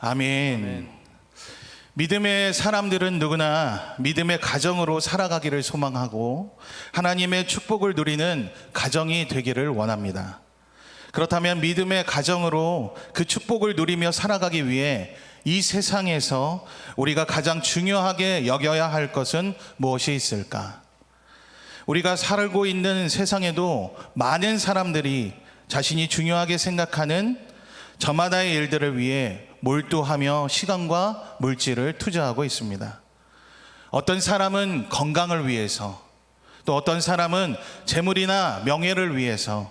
아멘. 믿음의 사람들은 누구나 믿음의 가정으로 살아가기를 소망하고 하나님의 축복을 누리는 가정이 되기를 원합니다. 그렇다면 믿음의 가정으로 그 축복을 누리며 살아가기 위해 이 세상에서 우리가 가장 중요하게 여겨야 할 것은 무엇이 있을까? 우리가 살고 있는 세상에도 많은 사람들이 자신이 중요하게 생각하는 저마다의 일들을 위해 몰두하며 시간과 물질을 투자하고 있습니다. 어떤 사람은 건강을 위해서, 또 어떤 사람은 재물이나 명예를 위해서,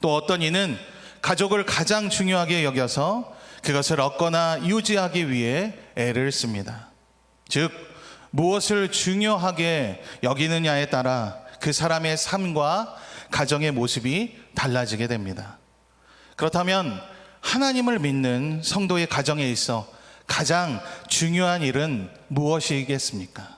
또 어떤 이는 가족을 가장 중요하게 여겨서 그것을 얻거나 유지하기 위해 애를 씁니다. 즉, 무엇을 중요하게 여기느냐에 따라 그 사람의 삶과 가정의 모습이 달라지게 됩니다. 그렇다면 하나님을 믿는 성도의 가정에 있어 가장 중요한 일은 무엇이겠습니까?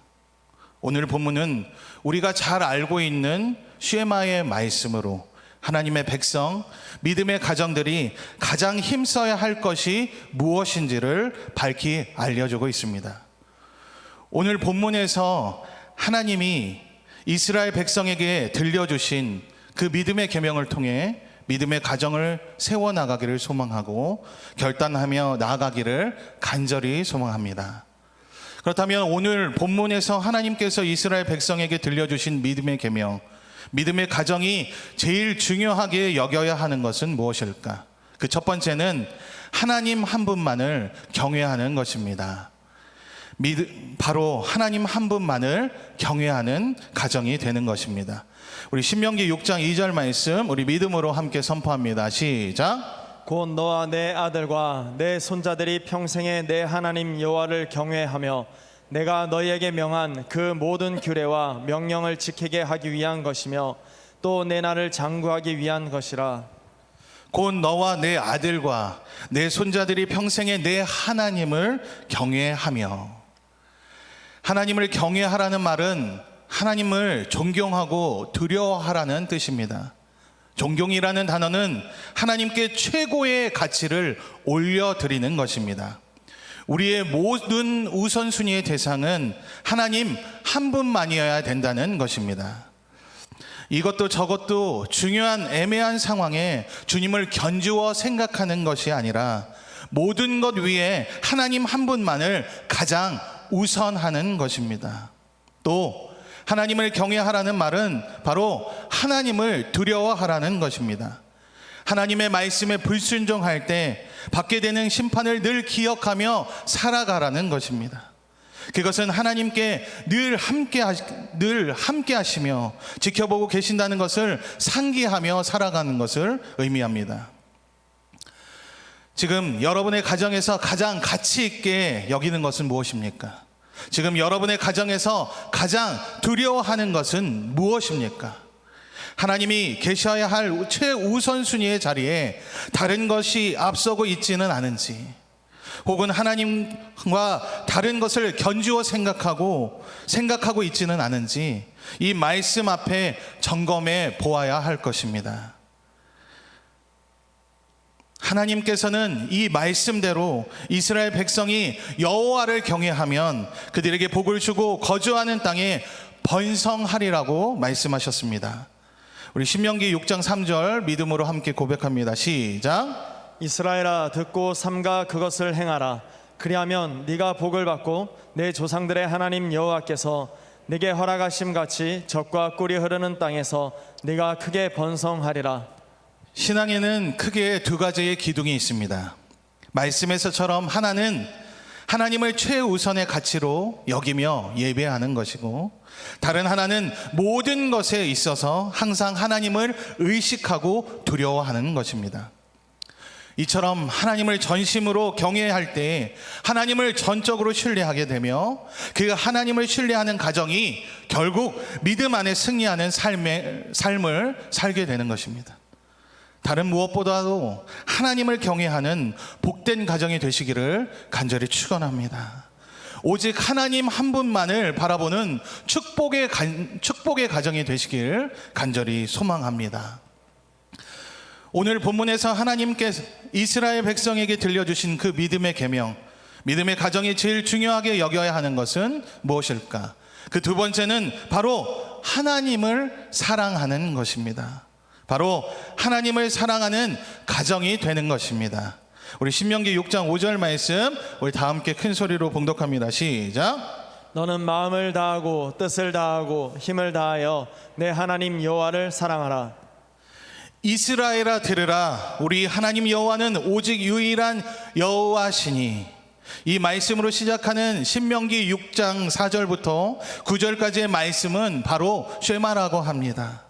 오늘 본문은 우리가 잘 알고 있는 쉐마의 말씀으로 하나님의 백성, 믿음의 가정들이 가장 힘써야 할 것이 무엇인지를 밝히 알려주고 있습니다. 오늘 본문에서 하나님이 이스라엘 백성에게 들려주신 그 믿음의 계명을 통해 믿음의 가정을 세워 나가기를 소망하고 결단하며 나아가기를 간절히 소망합니다. 그렇다면 오늘 본문에서 하나님께서 이스라엘 백성에게 들려주신 믿음의 계명, 믿음의 가정이 제일 중요하게 여겨야 하는 것은 무엇일까? 그 첫 번째는 하나님 한 분만을 경외하는 것입니다. 믿, 바로 하나님 한 분만을 경외하는 가정이 되는 것입니다. 우리 신명기 6장 2절 말씀 우리 믿음으로 함께 선포합니다. 시작. 곧 너와 내 아들과 내 손자들이 평생에 내 하나님 여호와를 경외하며 내가 너희에게 명한 그 모든 규례와 명령을 지키게 하기 위한 것이며 또 내 나를 장구하기 위한 것이라 곧 너와 내 아들과 내 손자들이 평생에 내 하나님을 경외하며 하나님을 경외하라는 말은 하나님을 존경하고 두려워하라는 뜻입니다. 존경이라는 단어는 하나님께 최고의 가치를 올려드리는 것입니다. 우리의 모든 우선순위의 대상은 하나님 한 분만이어야 된다는 것입니다. 이것도 저것도 중요한 애매한 상황에 주님을 견주어 생각하는 것이 아니라 모든 것 위에 하나님 한 분만을 가장 우선하는 것입니다. 또 하나님을 경외하라는 말은 바로 하나님을 두려워하라는 것입니다. 하나님의 말씀에 불순종할 때 받게 되는 심판을 늘 기억하며 살아가라는 것입니다. 그것은 하나님께 늘 함께 하시, 늘 함께 하시며 지켜보고 계신다는 것을 상기하며 살아가는 것을 의미합니다. 지금 여러분의 가정에서 가장 가치 있게 여기는 것은 무엇입니까? 지금 여러분의 가정에서 가장 두려워하는 것은 무엇입니까? 하나님이 계셔야 할 최우선순위의 자리에 다른 것이 앞서고 있지는 않은지, 혹은 하나님과 다른 것을 견주어 생각하고 생각하고 있지는 않은지 이 말씀 앞에 점검해 보아야 할 것입니다. 하나님께서는 이 말씀대로 이스라엘 백성이 여호와를 경외하면 그들에게 복을 주고 거주하는 땅에 번성하리라고 말씀하셨습니다. 우리 신명기 6장 3절 믿음으로 함께 고백합니다. 시작. 이스라엘아 듣고 삼가 그것을 행하라 그리하면 네가 복을 받고 내 조상들의 하나님 여호와께서 네게 허락하심 같이 적과 꿀이 흐르는 땅에서 네가 크게 번성하리라 신앙에는 크게 두 가지의 기둥이 있습니다. 말씀에서처럼 하나는 하나님을 최우선의 가치로 여기며 예배하는 것이고 다른 하나는 모든 것에 있어서 항상 하나님을 의식하고 두려워하는 것입니다. 이처럼 하나님을 전심으로 경외할 때 하나님을 전적으로 신뢰하게 되며 그 하나님을 신뢰하는 가정이 결국 믿음 안에 승리하는 삶의, 삶을 살게 되는 것입니다. 다른 무엇보다도 하나님을 경외하는 복된 가정이 되시기를 간절히 축원합니다. 오직 하나님 한 분만을 바라보는 축복의 간- 축복의 가정이 되시길 간절히 소망합니다. 오늘 본문에서 하나님께서 이스라엘 백성에게 들려주신 그 믿음의 계명 믿음의 가정이 제일 중요하게 여겨야 하는 것은 무엇일까? 그 두 번째는 바로 하나님을 사랑하는 것입니다. 바로 하나님을 사랑하는 가정이 되는 것입니다. 우리 신명기 6장 5절 말씀 우리 다 함께 큰 소리로 봉독합니다. 시작. 너는 마음을 다하고 뜻을 다하고 힘을 다하여 내 하나님 여호와를 사랑하라. 이스라엘아 들으라 우리 하나님 여호와는 오직 유일한 여호와시니 이 말씀으로 시작하는 신명기 6장 4절부터 9절까지의 말씀은 바로 쉐마라고 합니다.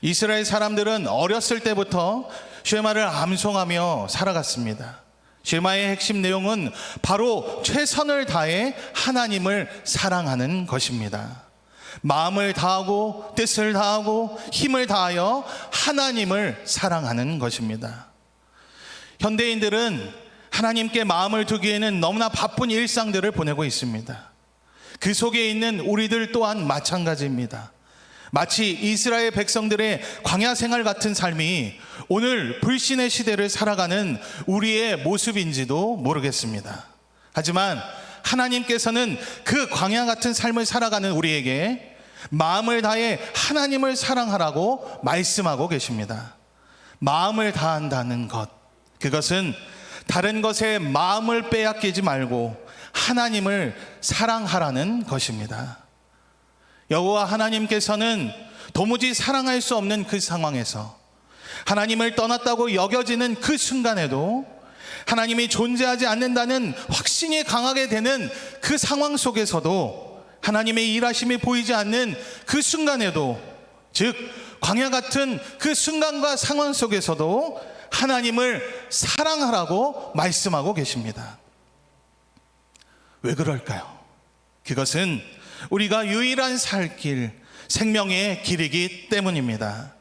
이스라엘 사람들은 어렸을 때부터 쉐마를 암송하며 살아갔습니다. 쉐마의 핵심 내용은 바로 최선을 다해 하나님을 사랑하는 것입니다. 마음을 다하고 뜻을 다하고 힘을 다하여 하나님을 사랑하는 것입니다. 현대인들은 하나님께 마음을 두기에는 너무나 바쁜 일상들을 보내고 있습니다. 그 속에 있는 우리들 또한 마찬가지입니다. 마치 이스라엘 백성들의 광야 생활 같은 삶이 오늘 불신의 시대를 살아가는 우리의 모습인지도 모르겠습니다. 하지만 하나님께서는 그 광야 같은 삶을 살아가는 우리에게 마음을 다해 하나님을 사랑하라고 말씀하고 계십니다. 마음을 다한다는 것. 그것은 다른 것에 마음을 빼앗기지 말고 하나님을 사랑하라는 것입니다. 여호와 하나님께서는 도무지 사랑할 수 없는 그 상황에서 하나님을 떠났다고 여겨지는 그 순간에도 하나님이 존재하지 않는다는 확신이 강하게 되는 그 상황 속에서도 하나님의 일하심이 보이지 않는 그 순간에도 즉 광야 같은 그 순간과 상황 속에서도 하나님을 사랑하라고 말씀하고 계십니다. 왜 그럴까요? 그것은 우리가 유일한 살 길, 생명의 길이기 때문입니다.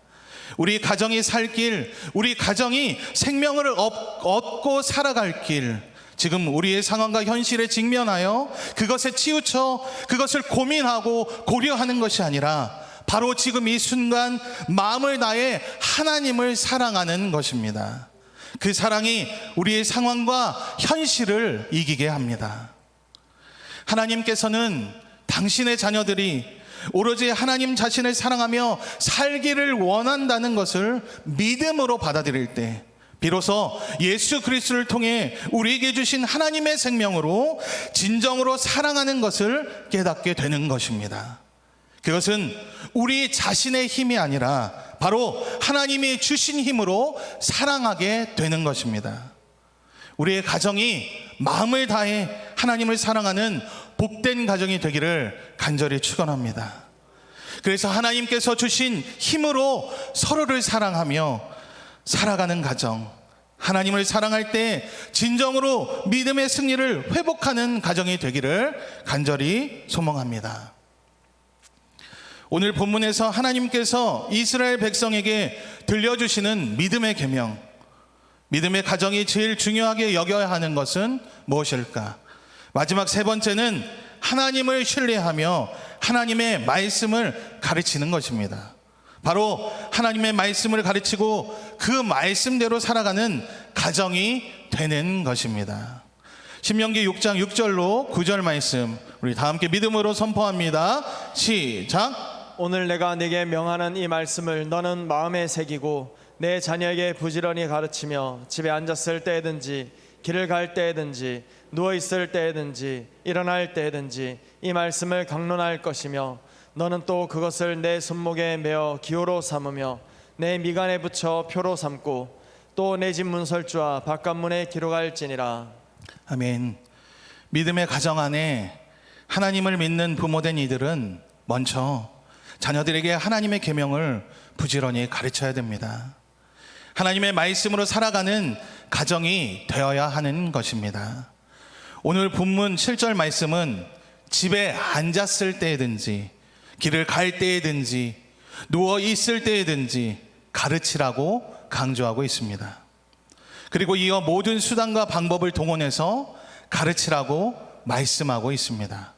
우리 가정이 살 길, 우리 가정이 생명을 얻- 얻고 살아갈 길, 지금 우리의 상황과 현실에 직면하여 그것에 치우쳐 그것을 고민하고 고려하는 것이 아니라 바로 지금 이 순간 마음을 다해 하나님을 사랑하는 것입니다. 그 사랑이 우리의 상황과 현실을 이기게 합니다. 하나님께서는 당신의 자녀들이 오로지 하나님 자신을 사랑하며 살기를 원한다는 것을 믿음으로 받아들일 때 비로소 예수 그리스도를 통해 우리에게 주신 하나님의 생명으로 진정으로 사랑하는 것을 깨닫게 되는 것입니다. 그것은 우리 자신의 힘이 아니라 바로 하나님이 주신 힘으로 사랑하게 되는 것입니다. 우리의 가정이 마음을 다해 하나님을 사랑하는 복된 가정이 되기를 간절히 축원합니다. 그래서 하나님께서 주신 힘으로 서로를 사랑하며 살아가는 가정, 하나님을 사랑할 때 진정으로 믿음의 승리를 회복하는 가정이 되기를 간절히 소망합니다. 오늘 본문에서 하나님께서 이스라엘 백성에게 들려주시는 믿음의 계명, 믿음의 가정이 제일 중요하게 여겨야 하는 것은 무엇일까? 마지막 세 번째는 하나님을 신뢰하며 하나님의 말씀을 가르치는 것입니다. 바로 하나님의 말씀을 가르치고 그 말씀대로 살아가는 가정이 되는 것입니다. 신명기 6장 6절로 9절 말씀 우리 다 함께 믿음으로 선포합니다. 시작. 오늘 내가 네게 명하는 이 말씀을 너는 마음에 새기고 내 자녀에게 부지런히 가르치며 집에 앉았을 때든지 길을 갈 때든지 누워 있을 때든지 일어날 때든지 이 말씀을 강론할 것이며 너는 또 그것을 내 손목에 메어 기호로 삼으며 내 미간에 붙여 표로 삼고 또 내 집 문설주와 바깥문에 기록할지니라 아멘. 믿음의 가정 안에 하나님을 믿는 부모된 이들은 먼저 자녀들에게 하나님의 계명을 부지런히 가르쳐야 됩니다. 하나님의 말씀으로 살아가는 가정이 되어야 하는 것입니다. 오늘 본문 7절 말씀은 집에 앉았을 때든지 길을 갈 때든지 누워 있을 때든지 가르치라고 강조하고 있습니다. 그리고 이어 모든 수단과 방법을 동원해서 가르치라고 말씀하고 있습니다.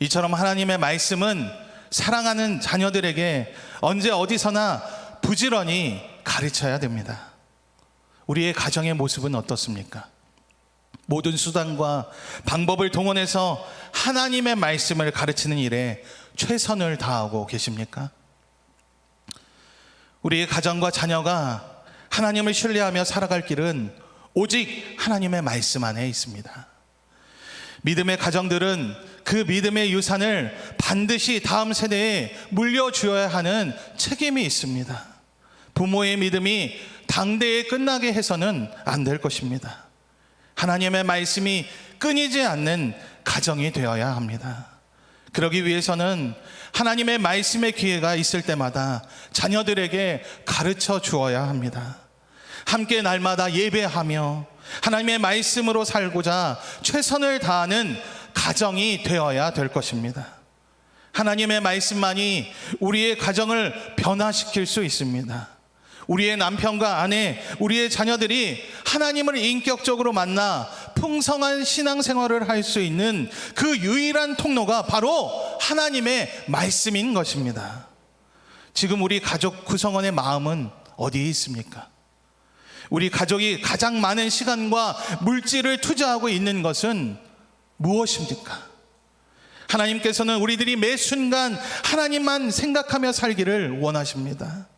이처럼 하나님의 말씀은 사랑하는 자녀들에게 언제 어디서나 부지런히 가르쳐야 됩니다. 우리의 가정의 모습은 어떻습니까? 모든 수단과 방법을 동원해서 하나님의 말씀을 가르치는 일에 최선을 다하고 계십니까? 우리의 가정과 자녀가 하나님을 신뢰하며 살아갈 길은 오직 하나님의 말씀 안에 있습니다. 믿음의 가정들은 그 믿음의 유산을 반드시 다음 세대에 물려주어야 하는 책임이 있습니다. 부모의 믿음이 당대에 끝나게 해서는 안 될 것입니다. 하나님의 말씀이 끊이지 않는 가정이 되어야 합니다. 그러기 위해서는 하나님의 말씀의 기회가 있을 때마다 자녀들에게 가르쳐 주어야 합니다. 함께 날마다 예배하며 하나님의 말씀으로 살고자 최선을 다하는 가정이 되어야 될 것입니다. 하나님의 말씀만이 우리의 가정을 변화시킬 수 있습니다. 우리의 남편과 아내, 우리의 자녀들이 하나님을 인격적으로 만나 풍성한 신앙생활을 할 수 있는 그 유일한 통로가 바로 하나님의 말씀인 것입니다. 지금 우리 가족 구성원의 마음은 어디에 있습니까? 우리 가족이 가장 많은 시간과 물질을 투자하고 있는 것은 무엇입니까? 하나님께서는 우리들이 매 순간 하나님만 생각하며 살기를 원하십니다.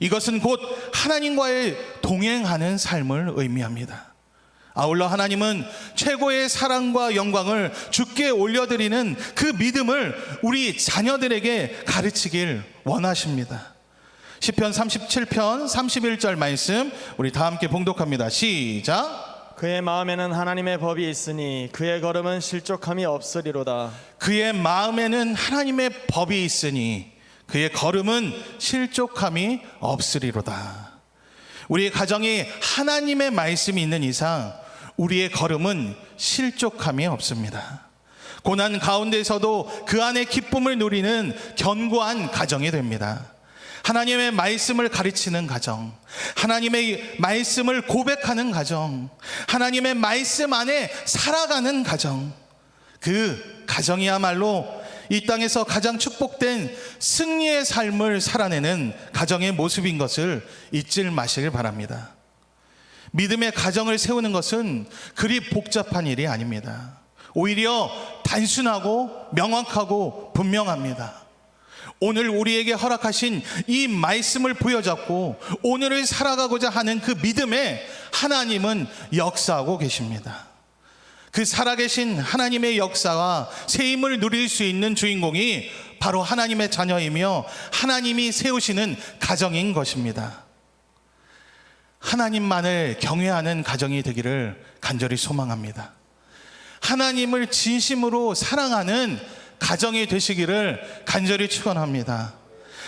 이것은 곧 하나님과의 동행하는 삶을 의미합니다. 아울러 하나님은 최고의 사랑과 영광을 주께 올려드리는 그 믿음을 우리 자녀들에게 가르치길 원하십니다. 시편 37편 31절 말씀 우리 다 함께 봉독합니다. 시작. 그의 마음에는 하나님의 법이 있으니 그의 걸음은 실족함이 없으리로다. 그의 마음에는 하나님의 법이 있으니 그의 걸음은 실족함이 없으리로다. 우리의 가정이 하나님의 말씀이 있는 이상 우리의 걸음은 실족함이 없습니다. 고난 가운데서도 그 안에 기쁨을 누리는 견고한 가정이 됩니다. 하나님의 말씀을 가르치는 가정, 하나님의 말씀을 고백하는 가정, 하나님의 말씀 안에 살아가는 가정, 그 가정이야말로 이 땅에서 가장 축복된 승리의 삶을 살아내는 가정의 모습인 것을 잊지 마시길 바랍니다. 믿음의 가정을 세우는 것은 그리 복잡한 일이 아닙니다. 오히려 단순하고 명확하고 분명합니다. 오늘 우리에게 허락하신 이 말씀을 부여잡고 오늘을 살아가고자 하는 그 믿음에 하나님은 역사하고 계십니다. 그 살아계신 하나님의 역사와 새 힘을 누릴 수 있는 주인공이 바로 하나님의 자녀이며 하나님이 세우시는 가정인 것입니다. 하나님만을 경외하는 가정이 되기를 간절히 소망합니다. 하나님을 진심으로 사랑하는 가정이 되시기를 간절히 축원합니다.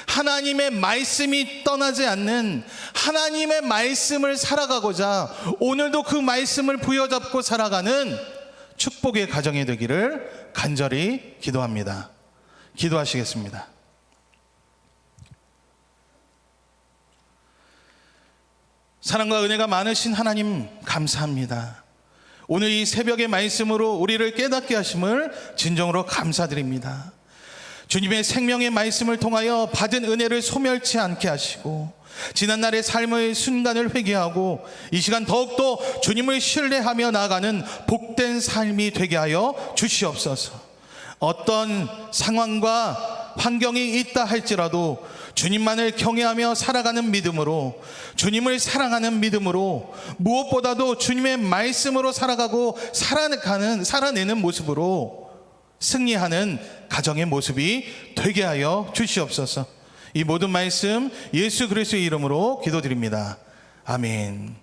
하나님의 말씀이 떠나지 않는 하나님의 말씀을 살아가고자 오늘도 그 말씀을 부여잡고 살아가는 축복의 가정이 되기를 간절히 기도합니다. 기도하시겠습니다. 사랑과 은혜가 많으신 하나님 감사합니다. 오늘 이 새벽의 말씀으로 우리를 깨닫게 하심을 진정으로 감사드립니다. 주님의 생명의 말씀을 통하여 받은 은혜를 소멸치 않게 하시고 지난날의 삶의 순간을 회개하고 이 시간 더욱더 주님을 신뢰하며 나아가는 복된 삶이 되게 하여 주시옵소서. 어떤 상황과 환경이 있다 할지라도 주님만을 경외하며 살아가는 믿음으로 주님을 사랑하는 믿음으로 무엇보다도 주님의 말씀으로 살아가고 살아가는 살아내는 모습으로 승리하는 가정의 모습이 되게 하여 주시옵소서. 이 모든 말씀 예수 그리스도의 이름으로 기도드립니다. 아멘.